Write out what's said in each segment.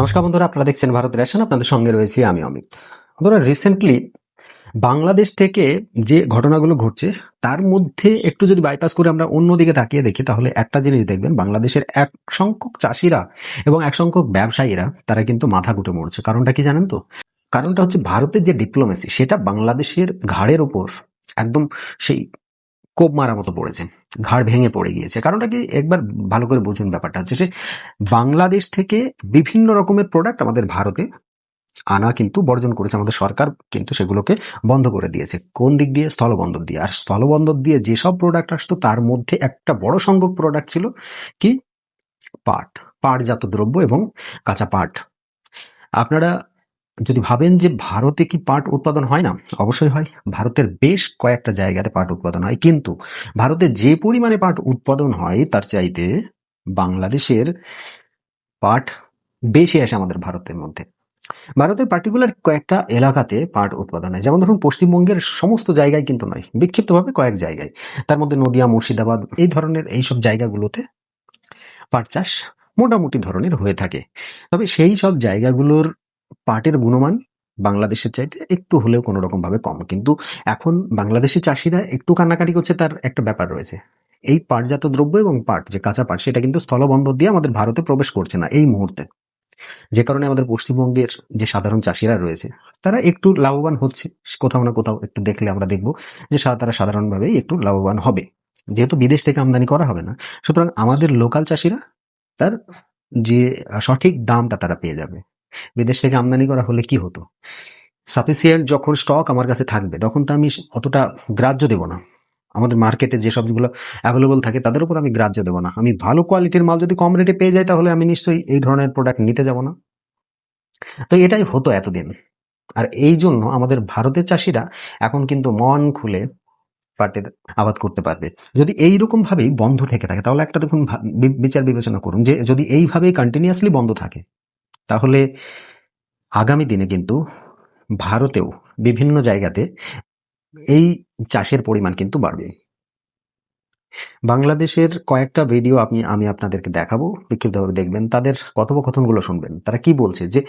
নমস্কার বন্ধুরা, আপনারা দেখছেন ভারত রেশন, আপনাদের সঙ্গে রয়েছি আমি অমিত। বন্ধুরা রিসেন্টলি বাংলাদেশ থেকে যে ঘটনাগুলো ঘটছে, তার মধ্যে একটু যদি বাইপাস করে আমরা অন্যদিকে তাকিয়ে দেখি, তাহলে একটা জিনিস দেখবেন, বাংলাদেশের এক সংখ্যক চাষিরা এবং এক সংখ্যক ব্যবসায়ীরা, তারা কিন্তু মাথা গুটে মরছে। কারণটা কি জানেন তো? কারণটা হচ্ছে ভারতের যে ডিপ্লোমেসি সেটা বাংলাদেশের ঘাড়ের ওপর একদম সেই কোপ মারা মতো পড়েছে। ঘাড় ভেঙে পড়ে গিয়েছে। কারণটা কি? একবার ভালো করে বুঝুন ব্যাপারটা হচ্ছে সে বাংলাদেশ থেকে বিভিন্ন রকমের প্রোডাক্ট আমাদের ভারতে আনা কিন্তু বর্জন করেছে। আমাদের সরকার কিন্তু সেগুলোকে বন্ধ করে দিয়েছে। কোন দিক দিয়ে? স্থলবন্দর দিয়ে। আর স্থলবন্দর দিয়ে যেসব প্রোডাক্ট আসতো, তার মধ্যে একটা বড় সংখ্যক প্রোডাক্ট ছিল কি? পাট। পাটজাত দ্রব্য এবং কাঁচা পাট। আপনারা যদি ভাবেন যে ভারতে কি পাট উৎপাদন হয় না, অবশ্যই হয়। ভারতের বেশ কয়েকটা জায়গাতে পাট উৎপাদন হয়। কিন্তু ভারতে যে পরিমাণে পাট উৎপাদন হয়, তার চাইতে বাংলাদেশের পাট বেশি আসে আমাদের ভারতের মধ্যে। ভারতের পার্টিকুলার কয়েকটা এলাকাতে পাট উৎপাদন হয়। যেমন ধরুন, পশ্চিমবঙ্গের সমস্ত জায়গায় কিন্তু নয়, বিক্ষিপ্তভাবে কয়েক জায়গায়। তার মধ্যে নদিয়া, মুর্শিদাবাদ, এই ধরনের এইসব জায়গাগুলোতে পাট চাষ মোটামুটি ধরনের হয়ে থাকে। তবে সেই সব জায়গাগুলোর পাটের গুণমান বাংলাদেশের চাইতে একটু হলেও কোনো রকম ভাবে কম। কিন্তু এখন বাংলাদেশের চাষিরা একটু কান্নাকাটি করছে তার একটা ব্যাপার রয়েছে। এই পাটজাত দ্রব্য এবং পাট, যে কাঁচা পাট, সেটা কিন্তু স্থলবন্দর দিয়ে আমাদের ভারতে প্রবেশ করছে না এই মুহূর্তে। যে কারণে আমাদের পশ্চিমবঙ্গের যে সাধারণ চাষিরা রয়েছে, তারা একটু লাভবান হচ্ছে। কোথাও না কোথাও একটু দেখলে আমরা দেখব যে তারা সাধারণভাবেই একটু লাভবান হবে। যেহেতু বিদেশ থেকে আমদানি করা হবে না, সুতরাং আমাদের লোকাল চাষিরা তার যে সঠিক দামটা তারা পেয়ে যাবে। বিদেশ থেকে আমদানি করা হলে কি হতো? সাফিসিয়েন্ট যখন স্টক আমার কাছে থাকবে, তখন তো আমি অতটা গ্রাহ্য দেব না। আমাদের মার্কেটে যে সবগুলো অ্যাভেলেবল থাকে, তাদের উপর আমি গ্রাহ্য দেবো না। আমি ভালো কোয়ালিটির মাল যদি কম রেটে পেয়ে যাই, তাহলে আমি নিশ্চয়ই এই ধরনের প্রোডাক্ট নিতে যাব না। তো এটাই হতো এতদিন। আর এই জন্য আমাদের ভারতের চাষিরা এখন কিন্তু মন খুলে পাটের আবাদ করতে পারবে। যদি এই রকম ভাবেই বন্ধ থেকে থাকে, তাহলে একটা দেখুন বিচার বিবেচনা করুন যে যদি এইভাবেই কন্টিনিউয়াসলি বন্ধ থাকে তাহলে আগামী দিনে কিন্তু ভারতেও বিভিন্ন জায়গাতে এই চাষের পরিমাণ কিন্তু বাড়বে। বাংলাদেশের কয়েকটা ভিডিও আপনি, আমি আপনাদেরকে দেখাবো বিক্ষিপ্তভাবে দেখবেন, তাদের কথোপকথনগুলো শুনবেন। তারা কি বলছে যে,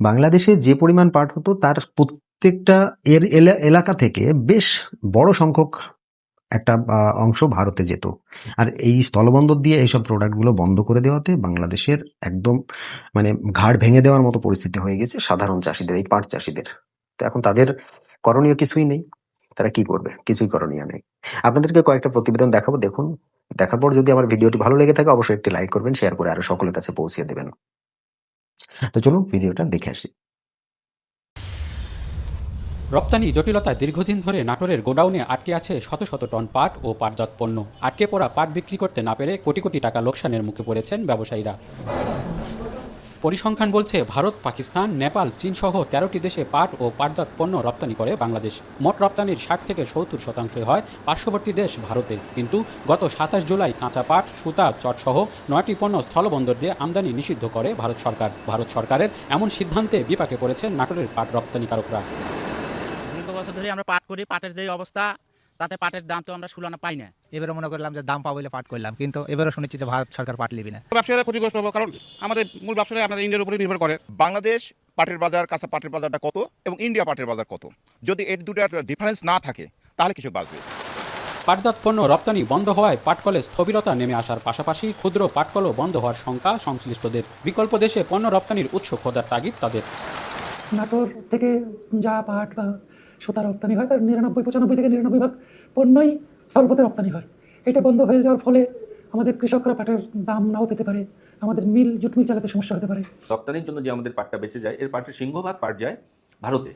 বাংলাদেশে যে পরিমাণ পাট হতো, তার প্রত্যেকটা এর এলা- এলাকা থেকে বেশ বড় সংখ্যক একটা অংশ ভারতে যেত। আর এই স্থলবন্দর দিয়ে এইসব প্রোডাক্টগুলো বন্ধ করে দেওয়াতে বাংলাদেশের একদম মানে ঘাড় ভেঙে দেওয়ার মতো পরিস্থিতি হয়ে গেছে সাধারণ চাষিদের, এই পাট চাষিদের। তো এখন তাদের করণীয় কিছুই নেই। তারা কি করবে? কিছুই করণীয় নেই। আপনাদেরকে কয়েকটা প্রতিবেদন দেখাবো, দেখুন। দেখার পর যদি আমার ভিডিওটি ভালো লেগে থাকে, অবশ্যই একটি লাইক করবেন, শেয়ার করে আরও সকলের কাছে পৌঁছে দেবেন। তো চলুন, ভিডিওটা দেখে আসি। রপ্তানি জটিলতায় দীর্ঘদিন ধরে নাটোরের গোডাউনে আটকে আছে শত শত টন পাট ও পাটজাত পণ্য। আটকে পড়া পাট বিক্রি করতে না পেরে কোটি কোটি টাকা লোকসানের মুখে পড়েছেন ব্যবসায়ীরা। পরিসংখ্যান বলছে, ভারত, পাকিস্তান, নেপাল চীন সহ তেরোটি দেশে পাট ও পাটজাত পণ্য রপ্তানি করে বাংলাদেশ। মোট রপ্তানির ষাট থেকে সত্তর শতাংশই হয় পার্শ্ববর্তী দেশ ভারতে। কিন্তু গত সাতাশ জুলাই কাঁচা পাট, সুতা, চটসহ নয়টি পণ্য স্থলবন্দর দিয়ে আমদানি নিষিদ্ধ করে ভারত সরকার। ভারত সরকারের এমন সিদ্ধান্তে বিপাকে পড়েছেন নাটোরের পাট রপ্তানিকারকরা। বছর ধরে আমরা পাট করি পাটের যে অবস্থা তাতে পাটের দাম তো আমরা সুলানা পাই না। এবারে মনে করলাম যে দাম পাবো বলে পাট করলাম কিন্তু এবারে শুনেছি যে ভারত সরকার পাট লিবি না। ব্যবসায়ীরা ক্ষতিগ্রস্ত হব কারণ আমাদের মূল ব্যবসায়ী আমাদের ইন্ডিয়ার উপরে নির্ভর করে। বাংলাদেশ পাটের বাজার কাঁচা পাটের বাজারটা কত এবং ইন্ডিয়া পাটের বাজার কত? যদি এর দুটার ডিফারেন্স না থাকে তাহলে কিছু বাঁচবে। পাটজাত পণ্য রপ্তানি বন্ধ হওয়ায় পাটকলে স্থবিরতা নেমে আসার পাশাপাশি ক্ষুদ্র পাটকলও বন্ধ হওয়ার শঙ্কা সংশ্লিষ্টদের। বিকল্প দেশে পণ্য রপ্তানির উৎস খোঁজার তাগিদ তাদের। নাটোর থেকে যা পাট বা সুতা রপ্তানি হয় তার নিরানব্বই পঁচানব্বই থেকে নিরানব্বই ভাগ পণ্যই স্থলপথে রপ্তানি হয়। এটা বন্ধ হয়ে যাওয়ার ফলে আমাদের কৃষকরা পাটের দাম নাও পেতে পারে আমাদের মিল জুট মিল চালাতে সমস্যা হতে পারে। রপ্তানির জন্য যে আমাদের পাটটা বেঁচে যায় এর পাটের সিংহভাগ পাট যায় ভারতে।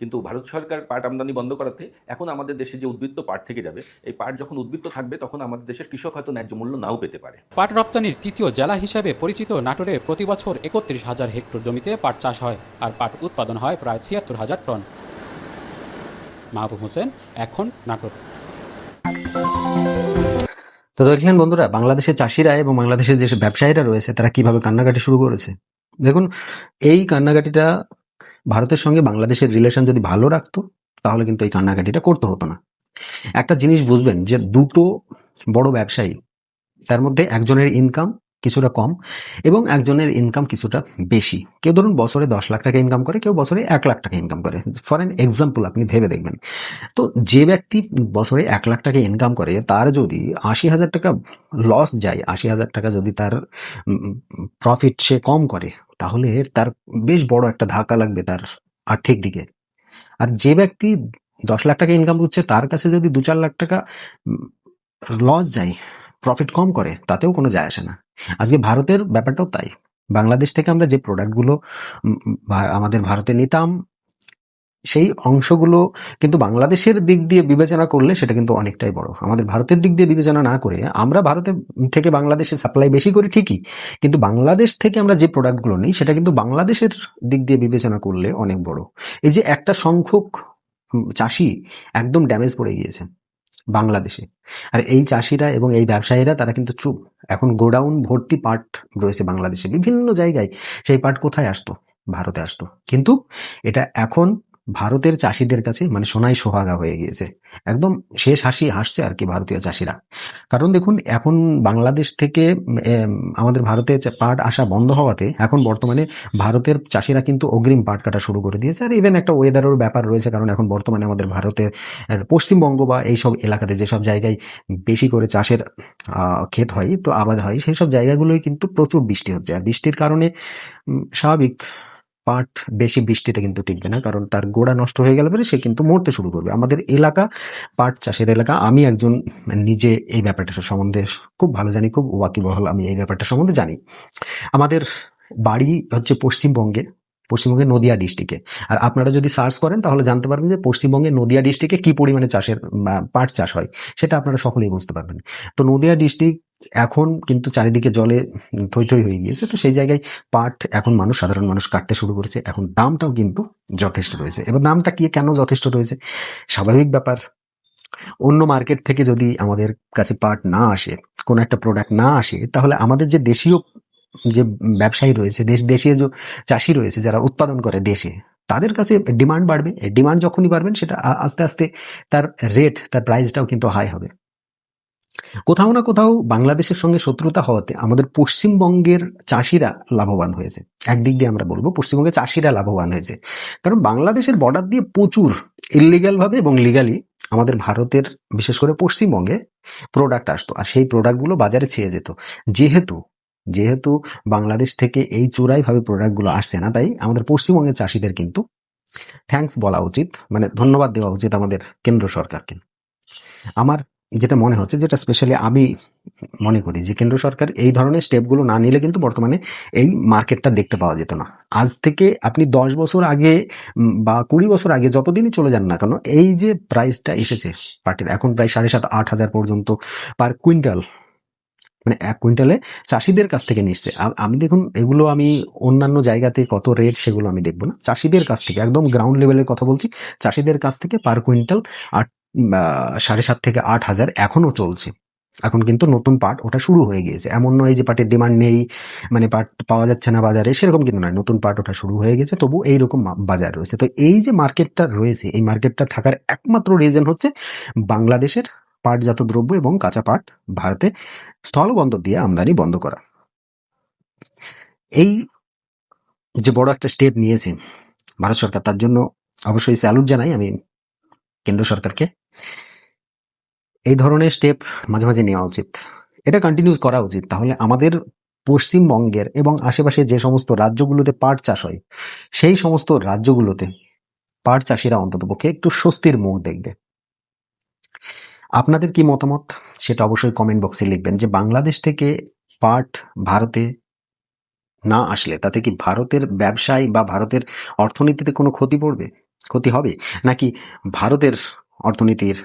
কিন্তু ভারত সরকার পাট আমদানি বন্ধ করাতে এখন আমাদের দেশে যে উদ্বৃত্ত পাট থেকে যাবে এই পাট যখন উদ্বৃত্ত থাকবে তখন আমাদের দেশের কৃষক হয়তো ন্যায্য মূল্য নাও পেতে পারে। পাট রপ্তানির তৃতীয় জেলা হিসেবে পরিচিত নাটোরে প্রতি বছর একত্রিশ হাজার হেক্টর জমিতে পাট চাষ হয় আর পাট উৎপাদন হয় প্রায় ছিয়াত্তর হাজার টন। মাহবুব হোসেন, এখন নাটোর। তো দেখলেন বন্ধুরা, বাংলাদেশের চাষিরা এবং বাংলাদেশের যে ব্যবসায়ীরা রয়েছে, তারা কীভাবে কান্নাকাটি শুরু করেছে? দেখুন, এই কান্নাকাটিটা ভারতের সঙ্গে বাংলাদেশের রিলেশন যদি ভালো রাখতো, তাহলে কিন্তু এই কান্নাকাটিটা করতে হতো না। একটা জিনিস বুঝবেন যে দুটো বড় ব্যবসায়ী, তার মধ্যে একজনের ইনকাম কিছুটা কম এবং একজনের ইনকাম কিছুটা বেশি। কেউ ধরুন বছরে দশ লাখ টাকা ইনকাম করে, কেউ বছরে এক লাখ টাকা ইনকাম করে। ফর এন এক্সাম্পল আপনি ভেবে দেখবেন। তো যে ব্যক্তি বছরে এক লাখ টাকা ইনকাম করে, তার যদি আশি হাজার টাকা লস যায়, আশি হাজার টাকা যদি তার প্রফিট সে কম করে, তাহলে তার বেশ বড় একটা ধাক্কা লাগবে তার আর্থিক দিকে। আর যে ব্যক্তি দশ লাখ টাকা ইনকাম করছে, তার কাছে যদি দু চার লাখ টাকা লস যায় প্রফিট কম করে, তাতেও কোনো যায় আসে না। আজকে ভারতের ব্যাপারটাও তাই। বাংলাদেশ থেকে আমরা যে প্রোডাক্টগুলো আমাদের ভারতে নিতাম, সেই অংশগুলো কিন্তু বাংলাদেশের দিক দিয়ে বিবেচনা করলে সেটা কিন্তু অনেকটাই বড়। আমাদের ভারতের দিক দিয়ে বিবেচনা না করে আমরা ভারতের থেকে বাংলাদেশে সাপ্লাই বেশি করি ঠিকই, কিন্তু বাংলাদেশ থেকে আমরা যে প্রোডাক্টগুলো নিই, সেটা কিন্তু বাংলাদেশের দিক দিয়ে বিবেচনা করলে অনেক বড়। এই যে একটা সংখ্যক চাষি একদম ড্যামেজ পড়ে গিয়েছে। বাংলাদেশে। আর এই চাষিরা এবং এই ব্যবসায়ীরা, তারা কিন্তু চুপ। এখন গোডাউন ভর্তি পাট রয়েছে বাংলাদেশে। বিভিন্ন জায়গায় সেই পাট কোথায় আসতো? ভারতে আসতো। কিন্তু এটা এখন ভারতের চাষিদের কাছে মানে সোনাই সোহাগা হয়ে গিয়েছে। একদম শেষ হাসি হাসছে আর কি ভারতীয় চাষিরা। কারণ দেখুন, এখন বাংলাদেশ থেকে আমাদের ভারতে পাট আসা বন্ধ হওয়াতে এখন বর্তমানে ভারতের চাষিরা কিন্তু অগ্রিম পাট কাটা শুরু করে দিয়েছে। আর ইভেন একটা ওয়েদারের ব্যাপার রয়েছে, কারণ এখন বর্তমানে আমাদের ভারতের পশ্চিমবঙ্গ বা এইসব এলাকাতে যেসব জায়গায় বেশি করে চাষের ক্ষেত হয়, তো আবাদ হয় সেই সব জায়গাগুলোই কিন্তু প্রচুর বৃষ্টি হচ্ছে। আর বৃষ্টির কারণে স্বাভাবিক পাট বেশি বৃষ্টিতে কিন্তু টিকবে না, কারণ তার গোড়া নষ্ট হয়ে গেলে পরে সে কিন্তু মরতে শুরু করবে। আমাদের এলাকা পাট চাষের এলাকা, আমি একজন নিজে এই ব্যাপারটা সম্বন্ধে খুব ভালো জানি, খুব ওয়াকিবহল আমি এই ব্যাপারটা সম্বন্ধে জানি। আমাদের বাড়ি হচ্ছে পশ্চিমবঙ্গে, পশ্চিমবঙ্গের নদিয়া ডিস্ট্রিক্টে। আর আপনারা যদি সার্চ করেন তাহলে জানতে পারবেন যে পশ্চিমবঙ্গের নদিয়া ডিস্ট্রিক্টে কি পরিমাণে চাষের পাট চাষ হয়, সেটা আপনারা সকলেই বুঝতে পারবেন। তো নদিয়া ডিস্ট্রিক্ট এখন কিন্তু চারিদিকে জলে থই থই হয়ে গিয়েছে, তো সেই জায়গায় পাট এখন মানুষ, সাধারণ মানুষ কাটতে শুরু করেছে। এখন দামটাও কিন্তু যথেষ্ট রয়েছে। এবার দামটা কি, কেন যথেষ্ট রয়েছে? স্বাভাবিক ব্যাপার, অন্য মার্কেট থেকে যদি আমাদের কাছে পাট না আসে, কোনো একটা প্রোডাক্ট না আসে, তাহলে আমাদের যে দেশীয় যে ব্যবসায়ী রয়েছে, দেশ, দেশীয় যে চাষি রয়েছে, যারা উৎপাদন করে দেশে, তাদের কাছে ডিমান্ড বাড়বে। ডিমান্ড যখনই বাড়বেন, সেটা আস্তে আস্তে তার রেট তার প্রাইসটাও কিন্তু হাই হবে। কোথাও না কোথাও বাংলাদেশের সঙ্গে শত্রুতা হওয়াতে আমাদের পশ্চিমবঙ্গের চাষিরা লাভবান হয়েছে। একদিক দিয়ে আমরা বলব পশ্চিমবঙ্গের চাষিরা লাভবান হয়েছে। কারণ বাংলাদেশের বর্ডার দিয়ে প্রচুর ইলিগাল ভাবে এবং লিগালি আমাদের ভারতের, বিশেষ করে পশ্চিমবঙ্গে প্রোডাক্ট আসতো। আর সেই প্রোডাক্টগুলো বাজারে ছেয়ে যেত। যেহেতু যেহেতু বাংলাদেশ থেকে এই চোরাই ভাবে প্রোডাক্টগুলো আসছে না, তাই আমাদের পশ্চিমবঙ্গের চাষিদের কিন্তু থ্যাঙ্কস বলা উচিত। মানে ধন্যবাদ দেওয়া উচিত আমাদের কেন্দ্র সরকারকে। আমার যেটা মনে হচ্ছে, যেটা স্পেশালি আমি মনে করি যে, কেন্দ্র সরকার এই ধরনের স্টেপগুলো না নিলে কিন্তু বর্তমানে এই মার্কেটটা দেখতে পাওয়া যেত না। আজ থেকে আপনি দশ বছর আগে বা কুড়ি বছর আগে যতদিনই চলে যান না কেন, এই যে প্রাইসটা এসেছে পার্টির এখন প্রায় সাড়ে সাত, আট হাজার পর্যন্ত পার কুইন্টাল মানে এক কুইন্টালে চাষিদের কাছ থেকে নিচ্ছে। আমি দেখুন, এগুলো আমি অন্যান্য জায়গাতে কত রেট সেগুলো আমি দেখব না। চাষিদের কাছ থেকে, একদম গ্রাউন্ড লেভেলের কথা বলছি, চাষিদের কাছ থেকে পার কুইন্টাল আট সাড়ে সাত থেকে আট হাজার এখনও চলছে। এখন কিন্তু নতুন পাট ওটা শুরু হয়ে গিয়েছে। এমন নয় যে পাটের ডিমান্ড নেই মানে পাট পাওয়া যাচ্ছে না বাজারে, সেরকম কিন্তু নয়। নতুন পাট ওটা শুরু হয়ে গেছে, তবু এইরকম বাজার রয়েছে। তো এই যে মার্কেটটা রয়েছে, এই মার্কেটটা থাকার একমাত্র রিজন হচ্ছে বাংলাদেশের পাটজাত দ্রব্য এবং কাঁচা পাট ভারতে স্থলবন্দর দিয়ে আমদানি বন্ধ করা। এই যে বড় একটা স্টেপ নিয়েছে ভারত সরকার, তার জন্য অবশ্যই স্যালুট জানাই। আমি কেন্দ্র সরকারকে। এই ধরনের স্টেপ মাঝে মাঝে নেওয়া উচিত। এটা কন্টিনিউস করা উচিত। তাহলে আমাদের পশ্চিমবঙ্গের এবং আশেপাশে যে সমস্ত রাজ্যগুলোতে পাট চাষ হয়, সেই সমস্ত রাজ্যগুলোতে পাট চাষিরা অন্ততপক্ষে একটু স্বস্তির মুখ দেখবে। আপনাদের কি মতামত? সেটা অবশ্যই কমেন্ট বক্সে লিখবেন যে বাংলাদেশ থেকে পাট ভারতে না আসলে তাতে কি ভারতের ব্যবসায় বা ভারতের অর্থনীতিতে কোনো ক্ষতি পড়বে? ক্ষতি হবে? নাকি ভারতের অর্থনীতির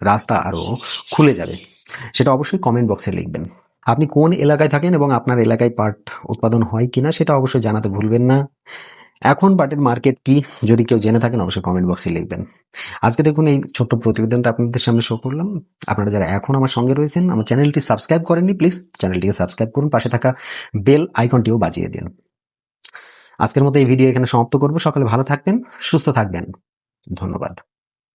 রাস্তা আরও খুলে যাবে? সেটা অবশ্যই কমেন্ট বক্সে লিখবেন। আপনি কোন এলাকায় থাকেন এবং আপনার এলাকায় পাট উৎপাদন হয় কিনা সেটা অবশ্যই জানাতে ভুলবেন না। এখন পাটের মার্কেট কি? যদি কেউ জেনে থাকেন, অবশ্যই কমেন্ট বক্সে লিখবেন। আজকে দেখুন এই ছোট্ট প্রতিবেদনটা আপনাদের সামনে শো করলাম। আপনারা যারা এখন আমার সঙ্গে রয়েছেন, আমার চ্যানেলটি সাবস্ক্রাইব করেননি প্লিজ চ্যানেলটিকে সাবস্ক্রাইব করুন, পাশে থাকা বেল আইকনটিও বাজিয়ে দিন। আজকের মতো এই ভিডিও এখানে সমাপ্ত করব। সকালে ভালো থাকবেন সুস্থ থাকবেন। ধন্যবাদ।